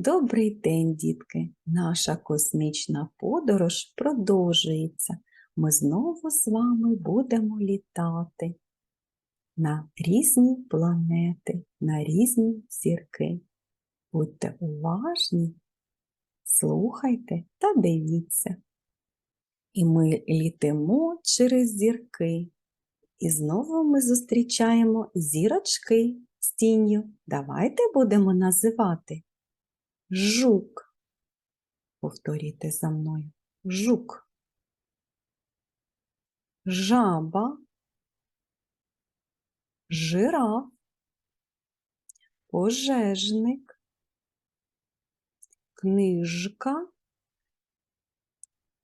Добрий день, дітки! Наша космічна подорож продовжується. Ми знову з вами будемо літати на різні планети, на різні зірки. Будьте уважні, слухайте та дивіться. І ми літимо через зірки. І знову ми зустрічаємо зірочки з тінню. Давайте будемо називати жук. Повторюйте за мною. Жук. Жаба. Жираф. Пожежник. Книжка.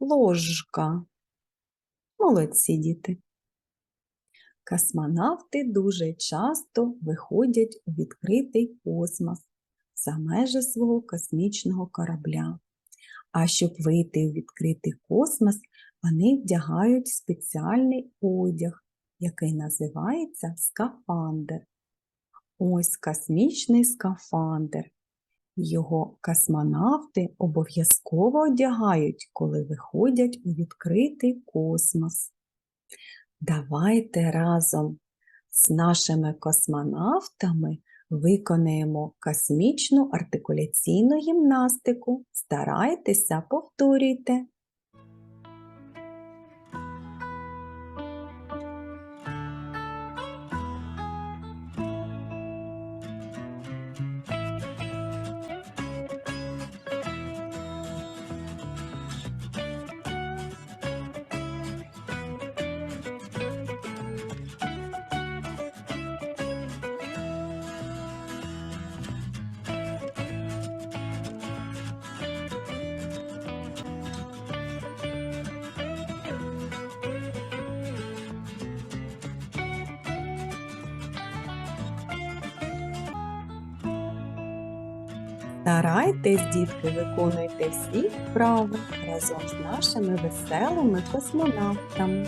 Ложка. Молодці діти. Космонавти дуже часто виходять у відкритий космос за межі свого космічного корабля. А щоб вийти у відкритий космос, вони вдягають спеціальний одяг, який називається скафандр. Ось космічний скафандр. Його космонавти обов'язково одягають, коли виходять у відкритий космос. Давайте разом з нашими космонавтами виконаємо космічну артикуляційну гімнастику. Старайтеся, повторюйте. Старайтесь, дітки, виконуйте всі вправи разом з нашими веселими космонавтами.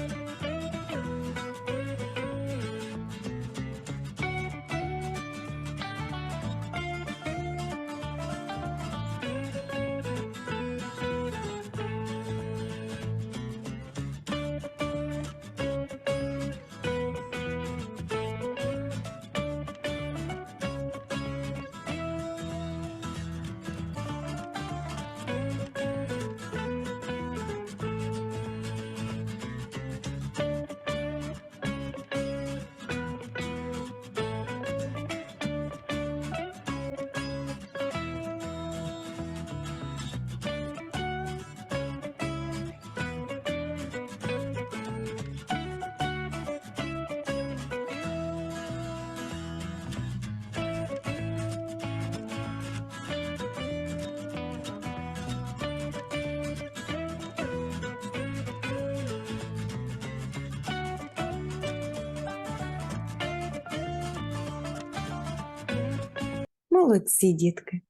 Молодці, дітки!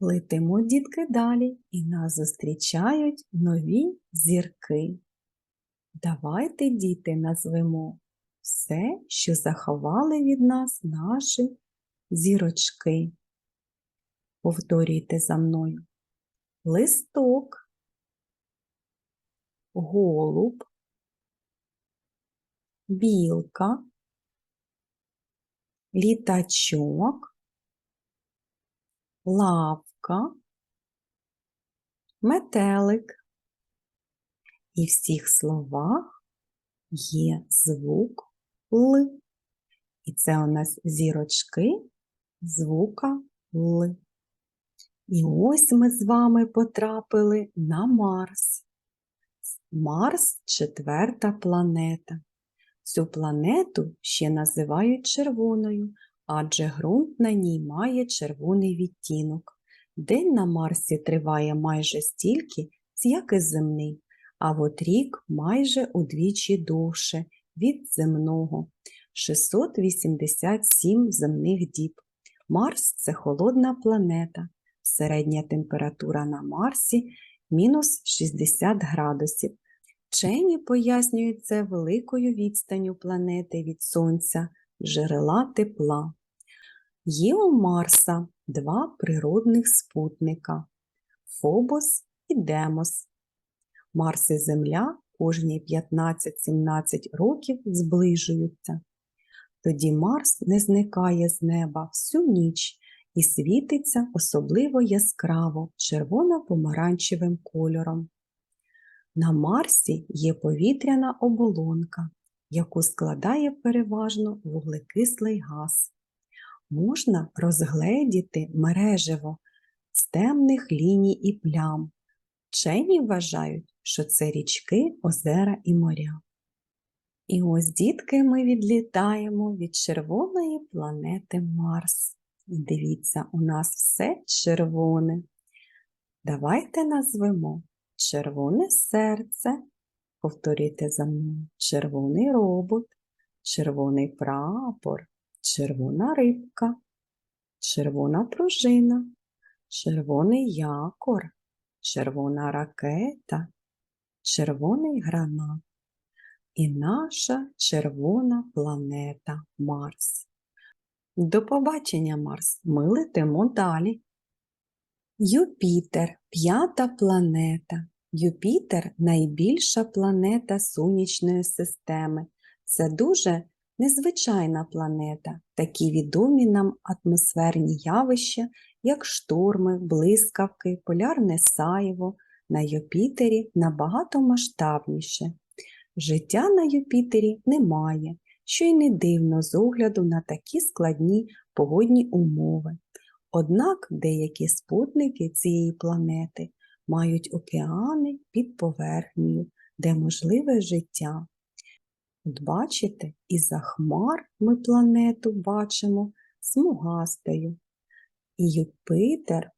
Летимо, дітки, далі, і нас зустрічають нові зірки. Давайте, діти, назвемо все, що заховали від нас наші зірочки. Повторюйте за мною. Листок, голуб, білка, літачок, лавка, метелик. І в всіх словах є звук Л. І це у нас зірочки звука Л. І ось ми з вами потрапили на Марс. Марс четверта планета. Цю планету ще називають червоною, адже ґрунт на ній має червоний відтінок. День на Марсі триває майже стільки, як і земний, а от рік майже удвічі довше від земного 687 земних діб. Марс це холодна планета. Середня температура на Марсі мінус 60 градусів. Вчені пояснюють це великою відстанню планети від Сонця, джерела тепла. Є у Марса два природних спутника Фобос і Демос. Марс і Земля кожні 15-17 років зближуються. Тоді Марс не зникає з неба всю ніч і світиться особливо яскраво червоно-помаранчевим кольором. На Марсі є повітряна оболонка, яку складає переважно вуглекислий газ. Можна розгледіти мережево з темних ліній і плям. Вчені вважають, що це річки, озера і моря. І ось, дітки, ми відлітаємо від червоної планети Марс. І дивіться, у нас все червоне. Давайте назвемо червоне серце. Повторюйте за мною червоний робот, червоний прапор, червона рибка, червона пружина, червоний якор, червона ракета, червоний гранат і наша червона планета Марс. До побачення, Марс! Ми летимо далі. Юпітер п'ята планета. Юпітер найбільша планета сонячної системи. Це дуже незвичайна планета. Такі відомі нам атмосферні явища, як шторми, блискавки, полярне сяйво на Юпітері набагато масштабніше. Життя на Юпітері немає, що й не дивно з огляду на такі складні погодні умови. Однак деякі спутники цієї планети мають океани під поверхнею, де можливе життя. От бачите, із-за хмар ми планету бачимо смугастою. І Юпитер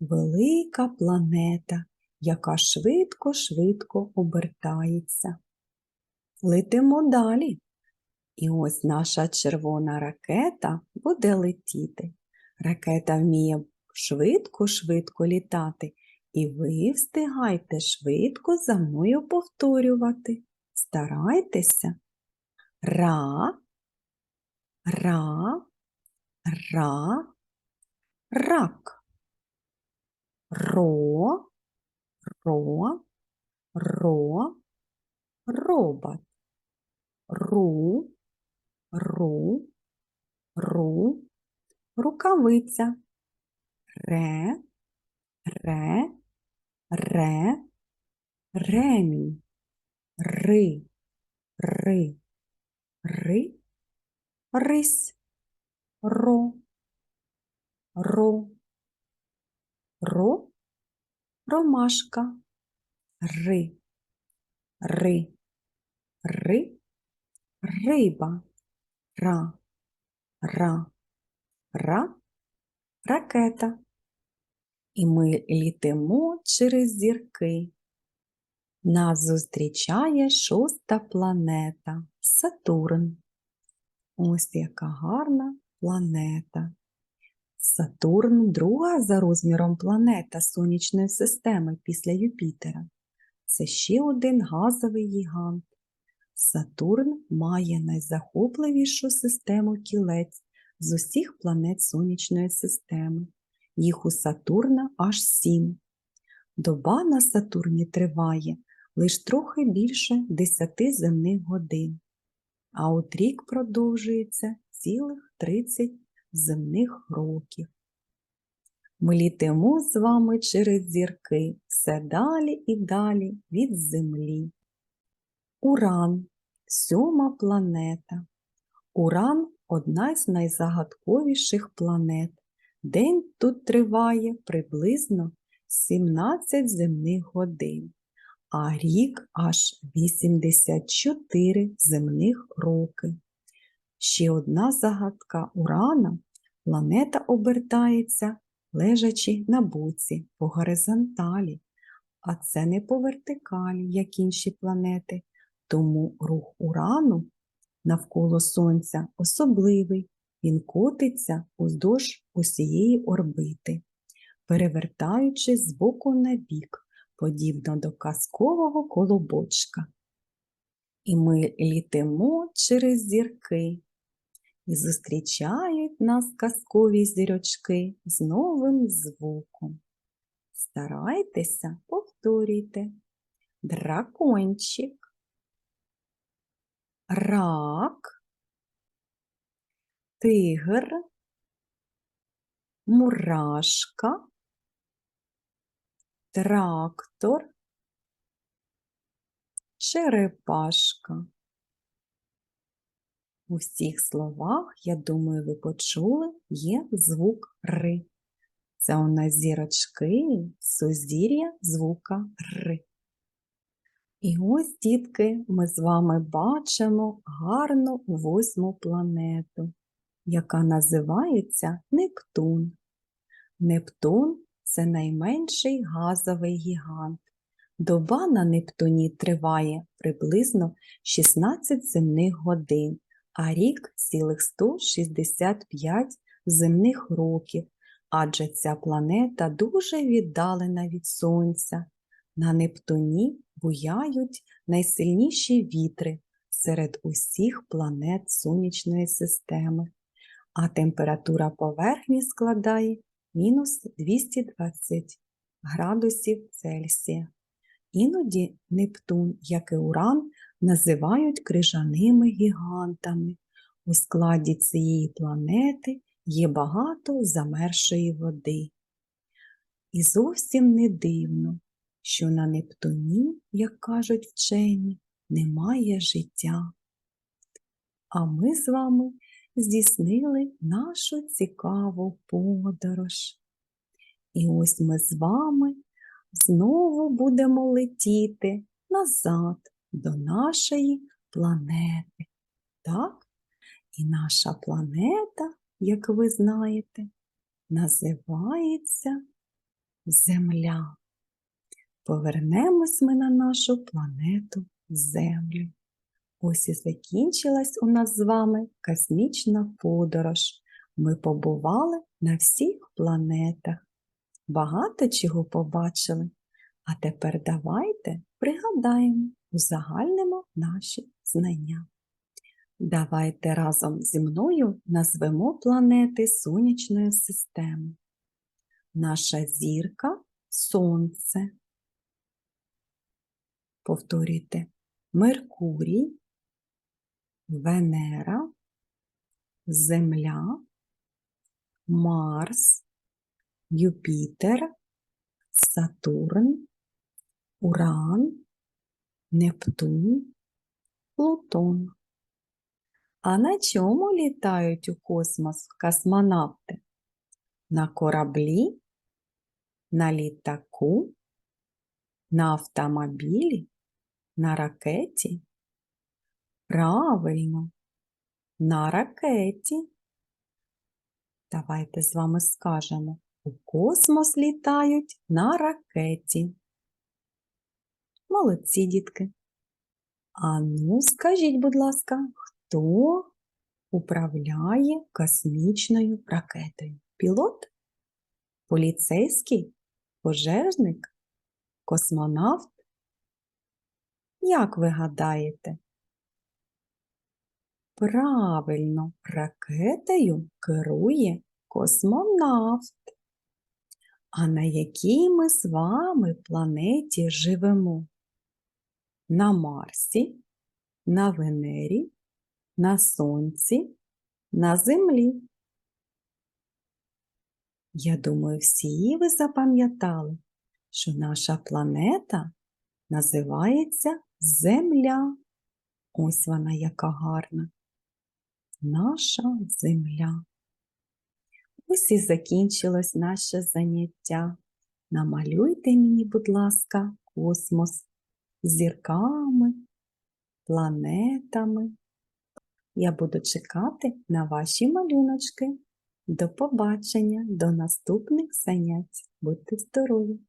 велика планета, яка швидко-швидко обертається. Летимо далі. І ось наша червона ракета буде летіти. Ракета вміє швидко-швидко літати, і ви встигайте швидко за мною повторювати. Старайтеся. Ра, ра, ра, рак. Ро, ро, ро, робот. Ру, ру, ру, рукавиця. Ре, ре, ре, ремінь. Ри, ри, ри, рись, ро, ро, ро, ромашка. Ри, ри, ри, риба. Ра, ра, ра, ракета. І ми літимо через зірки. Нас зустрічає шоста планета Сатурн. Ось яка гарна планета. Сатурн друга за розміром планета Сонячної системи після Юпітера. Це ще один газовий гігант. Сатурн має найзахопливішу систему кілець з усіх планет Сонячної системи. Їх у Сатурна аж сім. Доба на Сатурні триває лише трохи більше 10 земних годин, а от рік продовжується цілих 30 земних років. Ми літимо з вами через зірки все далі і далі від Землі. Уран сьома планета. Уран одна з найзагадковіших планет. День тут триває приблизно 17 земних годин, а рік аж 84 земних роки. Ще одна загадка Урана. Планета обертається, лежачи на боці по горизонталі, а це не по вертикалі, як інші планети, тому рух Урану навколо Сонця особливий, він котиться уздовж усієї орбити, перевертаючись з боку на бік, подібно до казкового колобочка. І ми літимо через зірки, і зустрічають нас казкові зірочки з новим звуком. Старайтеся, повторюйте. Дракончик, рак, тигр, мурашка, трактор, черепашка. У всіх словах, я думаю, ви почули, є звук ри. Це у нас зірочки, сузір'я звука ри. І ось, дітки, ми з вами бачимо гарну восьму планету, яка називається Нептун. Нептун це найменший газовий гігант. Доба на Нептуні триває приблизно 16 земних годин, а рік цілих 165 земних років, адже ця планета дуже віддалена від Сонця. На Нептуні буяють найсильніші вітри серед усіх планет Сонячної системи, а температура поверхні складає мінус 220 градусів Цельсія. Іноді Нептун, як і Уран, називають крижаними гігантами. У складі цієї планети є багато замершої води. І зовсім не дивно, що на Нептуні, як кажуть вчені, немає життя. А ми з вами здійснили нашу цікаву подорож. І ось ми з вами знову будемо летіти назад до нашої планети. Так? І наша планета, як ви знаєте, називається Земля. Повернемось ми на нашу планету Землю. Ось і закінчилась у нас з вами космічна подорож. Ми побували на всіх планетах. Багато чого побачили. А тепер давайте пригадаємо, узагальнимо наші знання. Давайте разом зі мною назвемо планети Сонячної системи. Наша зірка Сонце. Повторюйте Меркурій, Венера, Земля, Марс, Юпітер, Сатурн, Уран, Нептун, Плутон. А на чому літають у космос космонавти? На кораблі, на літаку, на автомобілі, на ракеті? Правильно, на ракеті. Давайте з вами скажемо, у космос літають на ракеті. Молодці, дітки. А ну, скажіть, будь ласка, хто управляє космічною ракетою? Пілот? Поліцейський? Пожежник? Космонавт? Як ви гадаєте? Правильно, ракетою керує космонавт. А на якій ми з вами планеті живемо? На Марсі, на Венері, на Сонці, на Землі. Я думаю, всі ви запам'ятали, що наша планета називається Земля. Ось вона яка гарна. Наша земля. Ось і закінчилось наше заняття. Намалюйте мені, будь ласка, космос зірками, планетами. Я буду чекати на ваші малюночки. До побачення, до наступних занять. Будьте здорові!